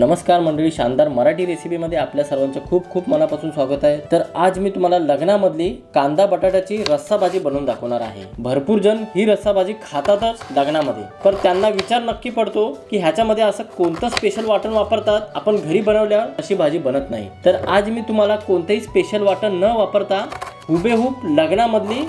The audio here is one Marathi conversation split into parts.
नमस्कार मंडळी शानदार मराठी रेसिपीमध्ये आपल्या सर्वांचं खूप खूप मनापासून स्वागत आहे. तर आज मी तुम्हाला लग्नामधली कांदा बटाट्याची रस्सा भाजी बनवून दाखवणार आहे. भरपूर जण ही रस्सा भाजी खातातच लग्नामध्ये. पण त्यांना विचार नक्की पडतो की ह्याच्यामध्ये असं कोणतं स्पेशल वाटण वापरतात? आपण घरी बनवल्यावर अशी भाजी बनत नाही. तर आज मी तुम्हाला कोणतंही स्पेशल वाटण न वापरता हुबेहूब लग्नामधली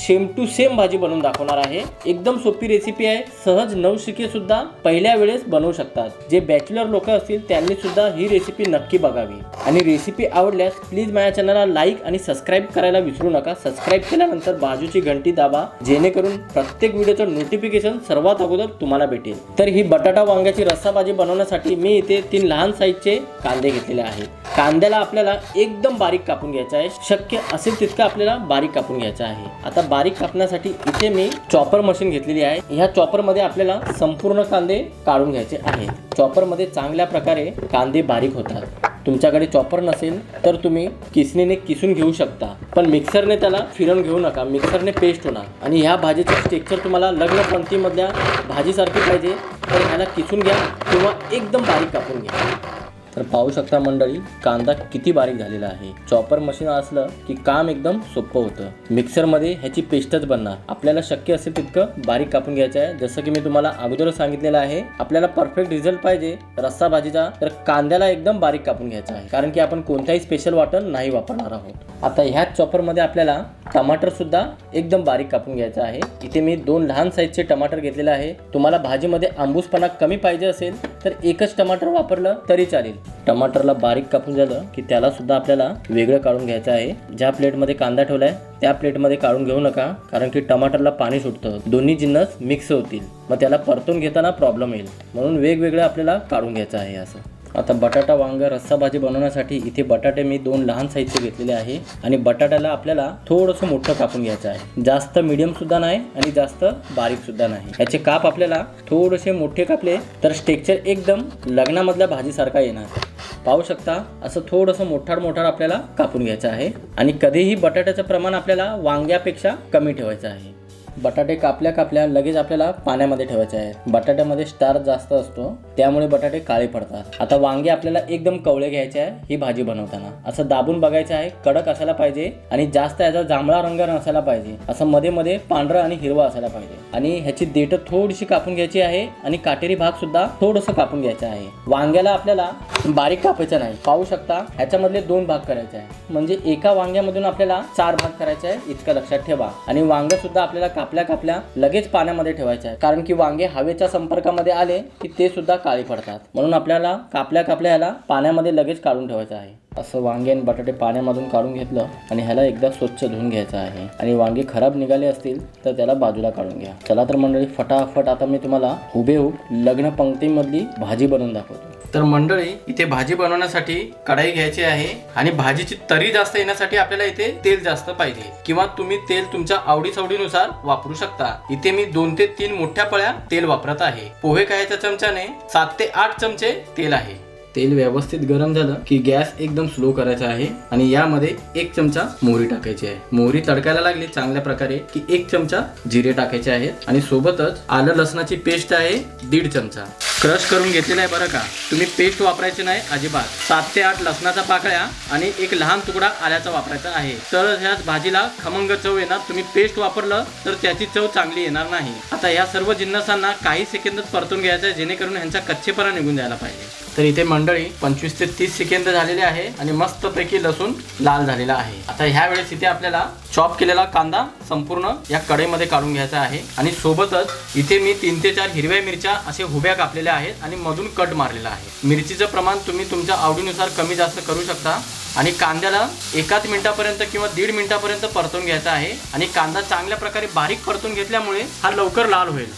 सेम टू सेम भाजी बनवून दाखवणार आहे. एकदम सोपी रेसिपी आहे. सहज नवशिके सुद्धा पहिल्या वेळेस बनवू शकतात. जे बॅचलर लोक असतील त्यांनी सुद्धा ही रेसिपी नक्की बघावी. आणि रेसिपी आवडल्यास प्लीज माझ्या चॅनलला लाईक आणि सबस्क्राईब करायला विसरू नका. सबस्क्राईब केल्यानंतर बाजूची घंटी दाबा. जेणेकरून प्रत्येक व्हिडिओचं नोटिफिकेशन सर्वात अगोदर तुम्हाला भेटेल. तर ही बटाटा वांग्याची रस्सा भाजी बनवण्यासाठी मी इथे तीन लहान साईजचे कांदे घेतलेले आहेत. कांद्याला आपल्याला एकदम बारीक कापून घ्यायचा आहे. शक्य असेल तितकं आपल्याला बारीक कापून घ्यायचं आहे. आता बारीक कापण्यासाठी इथे मी चॉपर मशीन घेतलेली आहे. ह्या चॉपरमध्ये आपल्याला संपूर्ण कांदे काढून घ्यायचे आहेत. चॉपरमध्ये चांगल्या प्रकारे कांदे बारीक होतात. तुमच्याकडे चॉपर नसेल तर तुम्ही किसणीने किसून घेऊ शकता. पण मिक्सरने त्याला फिरवून घेऊ नका. मिक्सरने पेस्ट होणार. आणि ह्या भाजीचं टेक्स्चर तुम्हाला लग्न पंक्तीमधल्या भाजीसारखी पाहिजे. तर ह्याला किसून घ्या किंवा एकदम बारीक कापून घ्या. तर पाहू शकता मंडळी कांदा किती बारीक झालेला आहे. चॉपर मशीन असलं की काम एकदम सोपं होतं. मिक्सरमध्ये ह्याची पेस्टच बनणार. आपल्याला शक्य असेल तितकं बारीक कापून घ्यायचं आहे. जसं की मी तुम्हाला अगोदर सांगितलेलं आहे आपल्याला परफेक्ट रिझल्ट पाहिजे रस्सा भाजीचा. तर कांद्याला एकदम बारीक कापून घ्यायचा आहे. कारण की आपण कोणताही स्पेशल वाटण नाही वापरणार आहोत. आता ह्याच चॉपरमध्ये आपल्याला टमाटर सुद्धा एकदम बारीक कापून घ्यायचा आहे. इथे मी दोन लहान साईजचे टमाटर घेतलेले आहे. तुम्हाला भाजीमध्ये आंबूसपणा कमी पाहिजे असेल तर एकच टमाटर वापरलं तरी चालेल. टमाटरला बारीक कापून झालं की त्यालासुद्धा आपल्याला वेगळं काढून घ्यायचं आहे. ज्या प्लेटमध्ये कांदा ठेवलाय त्या प्लेटमध्ये काढून घेऊ नका कारण की टमाटरला पाणी सुटतं. दोन्ही जिन्नस मिक्स होतील. मग त्याला परतून घेताना प्रॉब्लेम येईल. म्हणून वेगवेगळं आपल्याला काढून घ्यायचं आहे असं. आता बटाटा वांग रस्सा भाजी बनवण्यासाठी इथे बटाटे मी दोन लहान साईजचे घेतलेले आहे. आणि बटाट्याला आपल्याला थोडंसं मोठं कापून घ्यायचं आहे. जास्त मिडियम सुद्धा नाही आणि जास्त बारीक सुद्धा नाही. याचे काप आपल्याला थोडेसे मोठे कापले तर स्टेक्चर एकदम लग्नामधल्या भाजीसारखा येणार. पाहू शकता असं थोडंसं मोठाड मोठार आपल्याला कापून घ्यायचं आहे. आणि कधीही बटाट्याचं प्रमाण आपल्याला वांग्यापेक्षा कमी ठेवायचं आहे. बटाटे कापल्या कापल्या लगेच आपल्याला पाण्यामध्ये ठेवायचे आहे. बटाट्यामध्ये स्टार्च जास्त असतो त्यामुळे बटाटे काळे पडतात. आता वांगे आपल्याला एकदम कवळे घ्यायचे आहे ही भाजी बनवताना. असं दाबून बघायचं आहे कडक असायला पाहिजे आणि जास्त याचा जांभळा रंग नसायला पाहिजे. असं मध्ये मध्ये पांढरं आणि हिरवा असायला पाहिजे. आणि ह्याची देठ थोडीशी कापून घ्यायची आहे आणि काटेरी भाग सुद्धा थोडंसं कापून घ्यायचा आहे. वांग्याला आपल्याला बारीक कापायचा नाही. पाहू शकता ह्याच्यामधले दोन भाग करायचे आहे. म्हणजे एका वांग्यामधून आपल्याला चार भाग करायचे आहे इतकं लक्षात ठेवा. आणि वांग सुद्धा आपल्याला कापल्या कापल्या लगेच पाण्यामध्ये ठेवायच्या आहे. कारण की वांगे हवेच्या संपर्कामध्ये आले की ते सुद्धा काळी पडतात. म्हणून आपल्याला कापल्या कापल्या ह्याला पाण्यामध्ये लगेच काढून ठेवायचं आहे. असं वांगे आणि बटाटे पाण्यामधून काढून घेतलं आणि ह्याला एकदा स्वच्छ धुवून घ्यायचं आहे. आणि वांगे खराब निघाले असतील तर त्याला बाजूला काढून घ्या. चला तर मंडळी फटाफट आता मी तुम्हाला हुबेहूब लग्न पंक्तीमधली भाजी बनवून दाखवतो. तर मंडळी इथे भाजी बनवण्यासाठी कढाई घ्यायची आहे आणि भाजीची तरी जास्त येण्यासाठी आपल्याला इथे तेल जास्त पाहिजे किंवा तुम्ही तेल तुमच्या आवडीसवडीनुसार वापरू शकता. इथे मी दोन ते तीन मोठ्या पळ्या तेल वापरत आहे. पोहे खायच्या चमच्याने सात ते आठ चमचे तेल आहे. तेल व्यवस्थित गरम झालं की गॅस एकदम स्लो करायचा आहे आणि यामध्ये एक चमचा मोहरी टाकायची आहे. मोहरी तडकायला लागली चांगल्या प्रकारे की एक चमचा जिरे टाकायचे आहेत आणि सोबतच आलं लसणाची पेस्ट आहे दीड चमचा. क्रश करून घेतलेला आहे बरं का? तुम्ही पेस्ट वापरायची नाही अजिबात. सात ते आठ लसणाचा पाकळ्या आणि एक लहान तुकडा आल्याचा वापरायचा आहे. तर ह्याच भाजीला खमंग चव येणार. तुम्ही पेस्ट वापरलं तर त्याची चव चांगली येणार नाही. आता या सर्व जिन्नसांना काही सेकंदच परतून घ्यायचं आहे जेणेकरून ह्यांचा कच्चेपणा निघून जायला पाहिजे. तर इथे मंडळी पंचवीस ते तीस सेकंद झालेले आहे आणि मस्तपैकी लसूण लाल झालेला आहे. आता ह्या वेळेस इथे आपल्याला चॉप केलेला कांदा संपूर्ण या कढईमध्ये काढून घ्यायचा आहे. आणि सोबतच इथे मी तीन ते चार हिरव्या मिरच्या असे हुब्या कापलेल्या आहेत आणि मधून कट मारलेला आहे. मिरचीचं प्रमाण तुम्ही तुमच्या आवडीनुसार कमी जास्त करू शकता. आणि कांद्याला एकाच मिनिटापर्यंत किंवा दीड मिनिटापर्यंत परतून घ्यायचा आहे. आणि कांदा चांगल्या प्रकारे बारीक परतून घेतल्यामुळे हा लवकर लाल होईल.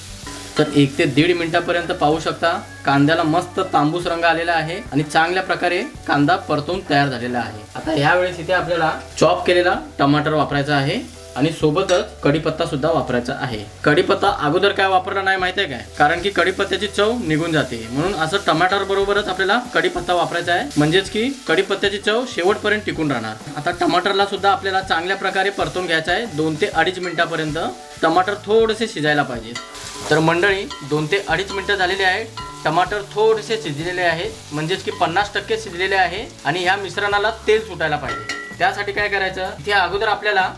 तर एक ते दीड मिनिटापर्यंत पाहू शकता. कांद्याला मस्त तांबूस रंग आलेला आहे आणि चांगल्या प्रकारे कांदा परतून तयार झालेला आहे. आता ह्या वेळेस इथे आपल्याला चॉप केलेला टमाटर वापरायचा आहे. आणि सोबतच कढीपत्ता सुद्धा वापरायचा आहे. कढीपत्ता अगोदर काय वापरला नाही माहिती आहे काय? कारण की कढीपत्त्याची चव निघून जाते. म्हणून असं टमाटर बरोबरच आपल्याला कढीपत्ता वापरायचा आहे. म्हणजेच की कढीपत्त्याची चव शेवटपर्यंत टिकून राहणार. आता टमाटरला सुद्धा आपल्याला चांगल्या प्रकारे परतून घ्यायचं आहे. दोन ते अडीच मिनिटापर्यंत टमाटर थोडेसे शिजायला पाहिजे. तर मंडळी दोन ते अडीच मिनिटं झालेली आहे टमाटर थोडेसे शिजलेले आहेत. म्हणजेच की पन्नास टक्के शिजलेले आहे. आणि ह्या मिश्रणाला तेल सुटायला पाहिजे. त्यासाठी काय करायचं? त्या अगोदर आपल्याला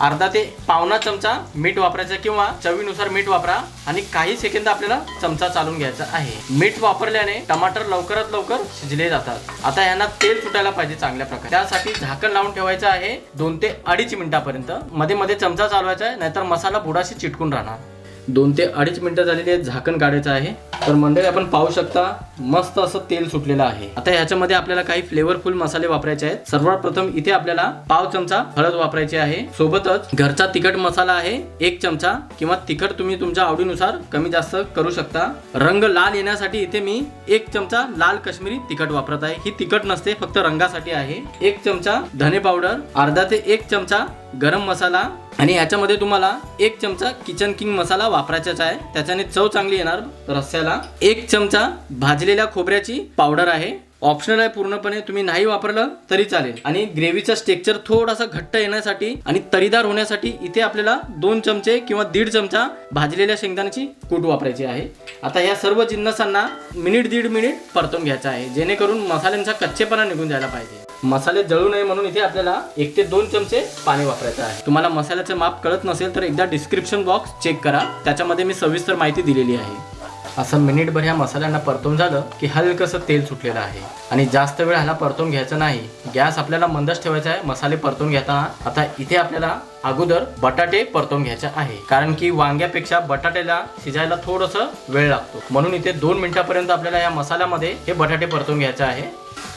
अर्धा ते पावणा चमचा मीठ वापरायचं किंवा चवीनुसार मीठ वापरा आणि काही सेकंद आपल्याला चमचा चालून घ्यायचा आहे. मीठ वापरल्याने टमाटर लवकरात लवकर शिजले जातात. आता यांना तेल सुटायला पाहिजे चांगल्या प्रकारे. त्यासाठी झाकण लावून ठेवायचं आहे दोन ते अडीच मिनिटापर्यंत. मध्ये मध्ये चमचा चालवायचा आहे नाहीतर मसाला बुडाशी चिटकून राहणार. दोन ते अडीच मिनिटं झालेली आहेत झाकण काढायचं आहे. तर मंडळी आपण पाहू शकता मस्त असं तेल सुटलेलं आहे. आता ह्याच्यामध्ये आपल्याला काही फ्लेवरफुल मसाले वापरायचे आहेत. सर्वात प्रथम इथे आपल्याला पाव चमचा हळद वापरायची आहे. सोबतच घरचा तिखट मसाला आहे एक चमचा किंवा तिखट तुम्ही तुमच्या आवडीनुसार कमी जास्त करू शकता. रंग लाल येण्यासाठी इथे मी एक चमचा लाल काश्मीरी तिखट वापरत आहे. ही तिखट नसते फक्त रंगासाठी आहे. एक चमचा धने पावडर अर्धा ते एक चमचा गरम मसाला आणि ह्याच्यामध्ये तुम्हाला एक चमचा किचन किंग मसाला वापरायचाच आहे. त्याच्याने चव चांगली येणार रस्स्याला एक चमचा भाजलेल्या खोबऱ्याची पावडर आहे. ऑप्शनल आहे पूर्णपणे तुम्ही नाही वापरलं तरी चालेल. आणि ग्रेव्हीचा स्टेक्चर थोडासा घट्ट येण्यासाठी आणि तरीदार होण्यासाठी इथे आपल्याला दोन चमचे किंवा दीड चमचा भाजलेल्या शेंगदाण्याची कूट वापरायची आहे. आता या सर्व जिन्नसांना मिनिट दीड मिनिट परतून घ्यायचं आहे. जेणेकरून मसाल्यांचा कच्चेपणा निघून जायला पाहिजे. मसाले जळू नये म्हणून इथे आपल्याला एक ते दोन चमचे पाणी वापरायचं आहे. तुम्हाला मसाल्याचं माप कळत नसेल तर एकदा डिस्क्रिप्शन बॉक्स चेक करा. त्याच्यामध्ये मी सविस्तर माहिती दिलेली आहे. असं मिनिटभर ह्या मसाल्यांना परतून झालं की हलकंसं तेल सुटलेलं आहे. आणि जास्त वेळ ह्याला परतून घ्यायचं नाही. गॅस आपल्याला मंदच ठेवायचा आहे. मसाले परतून घेताना आता इथे आपल्याला अगोदर बटाटे परतून घ्यायचे आहे. कारण की वांग्यापेक्षा बटाट्याला शिजायला थोडंसं वेळ लागतो. म्हणून इथे दोन मिनिटापर्यंत आपल्याला या मसाल्यामध्ये हे बटाटे परतून घ्यायचे आहे.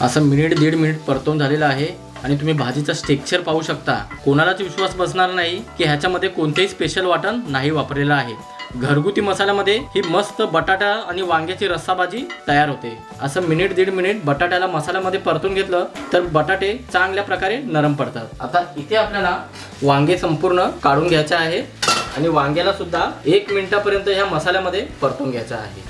असं मिनिट दीड मिनिट परतून झालेलं आहे आणि तुम्ही भाजीचा स्टेक्चर पाहू शकता. कोणालाच विश्वास बसणार नाही की ह्याच्यामध्ये कोणतेही स्पेशल वाटण नाही वापरलेलं आहे. घरगुती मसाल्यामध्ये ही मस्त बटाटा आणि वांग्याची रस्सा भाजी तयार होते. असं मिनिट दीड मिनिट बटाट्याला मसाल्यामध्ये परतून घेतलं तर बटाटे चांगल्या प्रकारे नरम पडतात. आता इथे आपल्याला वांगे संपूर्ण काढून घ्यायचे आहे आणि वांग्याला सुद्धा एक मिनिटापर्यंत ह्या मसाल्यामध्ये परतून घ्यायचं आहे.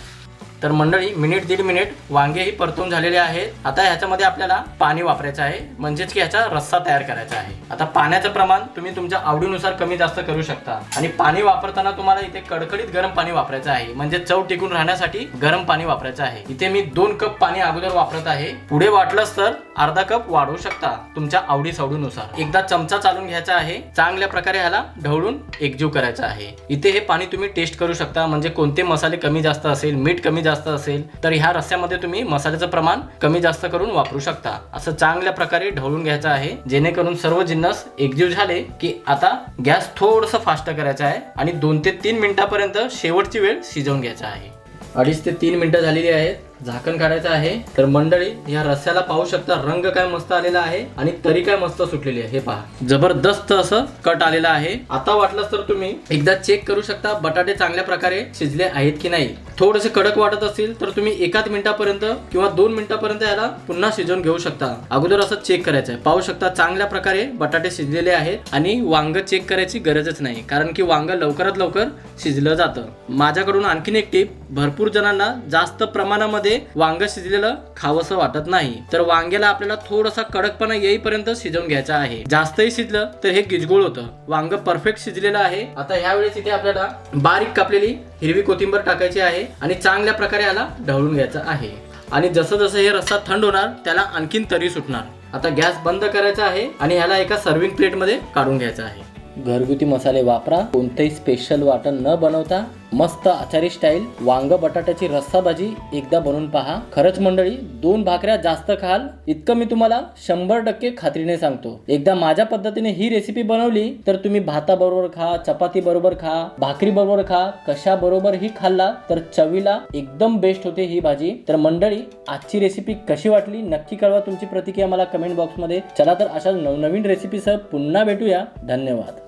तर मंडळी मिनिट दीड मिनिट वांगेही परतून झालेले आहेत. आता ह्याच्यामध्ये आपल्याला पाणी वापरायचं आहे. म्हणजेच की ह्याचा रस्सा तयार करायचा आहे. आता पाण्याचं प्रमाण तुम्ही तुमच्या आवडीनुसार कमी जास्त करू शकता. आणि पाणी वापरताना तुम्हाला इथे कडकडीत गरम पाणी वापरायचं आहे. म्हणजे चव टिकून राहण्यासाठी गरम पाणी वापरायचं आहे. इथे मी दोन कप पाणी अगोदर वापरत आहे. पुढे वाटलंच तर अर्धा कप वाढवू शकता तुमच्या आवडी सवडीनुसार. एकदा चमचा चालून घ्यायचा आहे. चांगल्या प्रकारे ह्याला ढवळून एकजीव करायचा आहे. इथे हे पाणी तुम्ही टेस्ट करू शकता. म्हणजे कोणते मसाले कमी जास्त असेल मीठ कमी जास्त असेल तर ह्या रस्स्यामध्ये तुम्ही मसाल्याचं प्रमाण कमी जास्त करून वापरू शकता. असं चांगल्या प्रकारे ढवळून घ्यायचं आहे. जेणेकरून सर्व जिन्नस एकजीव झाले की आता गॅस थोडंसं फास्ट करायचा आहे आणि दोन ते तीन मिनिटापर्यंत शेवटची वेळ शिजवून घ्यायचा आहे. अडीच ते तीन मिनिटं झालेली आहेत. झाकण काढायचं आहे. तर मंडळी या रस्स्याला पाहू शकता रंग काय मस्त आलेला आहे आणि तरी काय मस्त सुटलेली आहे. हे पहा. जबरदस्त असं कट आलेलं आहे. आता वाटलंच तर तुम्ही एकदा चेक करू शकता बटाटे चांगल्या प्रकारे शिजले आहेत की नाही. थोडेसे कडक वाटत असतील तर तुम्ही एकाच मिनिटापर्यंत किंवा दोन मिनिटापर्यंत याला पुन्हा शिजवून घेऊ शकता. अगोदर असं चेक करायचं आहे. पाहू शकता चांगल्या प्रकारे बटाटे शिजलेले आहेत आणि वांग चेक करायची गरजच नाही. कारण की वांग लवकरात लवकर शिजलं जातं. माझ्याकडून आणखीन एक टीप भरपूर जणांना जास्त प्रमाणामध्ये वांग शिजलेलं खावंसं वाटत नाही. तर वांग्याला आपल्याला थोडासा कडकपणा येईपर्यंत शिजवून घ्यायचा आहे. जास्तही शिजलं तर हे गिजगोळ होतं. वांग परफेक्ट शिजलेलं आहे. आता ह्या वेळेस इथे आपल्याला बारीक कापलेली हिरवी कोथिंबर टाकायची आहे आणि चांगल्या प्रकारे याला ढवळून घ्यायचं आहे. आणि जसं जसं हे रस्सा थंड होणार त्याला आणखीन तरी सुटणार. आता गॅस बंद करायचा आहे आणि ह्याला एका सर्विंग प्लेटमध्ये काढून घ्यायचा आहे. घरगुती मसाले वापरा. कोणतेही स्पेशल वाटण न बनवता मस्त आचारी स्टाईल वांग बटाट्याची रस्सा भाजी एकदा बनवून पहा. खरंच मंडळी दोन भाकऱ्या जास्त खाल इतकं मी तुम्हाला शंभर टक्के खात्रीने सांगतो. एकदा माझ्या पद्धतीने ही रेसिपी बनवली तर तुम्ही भाताबरोबर खा चपाती बरोबर खा भाकरी बरोबर खा कशा बरोबर ही खाल्ला तर चवीला एकदम बेस्ट होते ही भाजी. तर मंडळी आजची रेसिपी कशी वाटली नक्की कळवा तुमची प्रतिक्रिया मला कमेंट बॉक्समध्ये चला तर अशा नवनवीन रेसिपीसह पुन्हा भेटूया. धन्यवाद.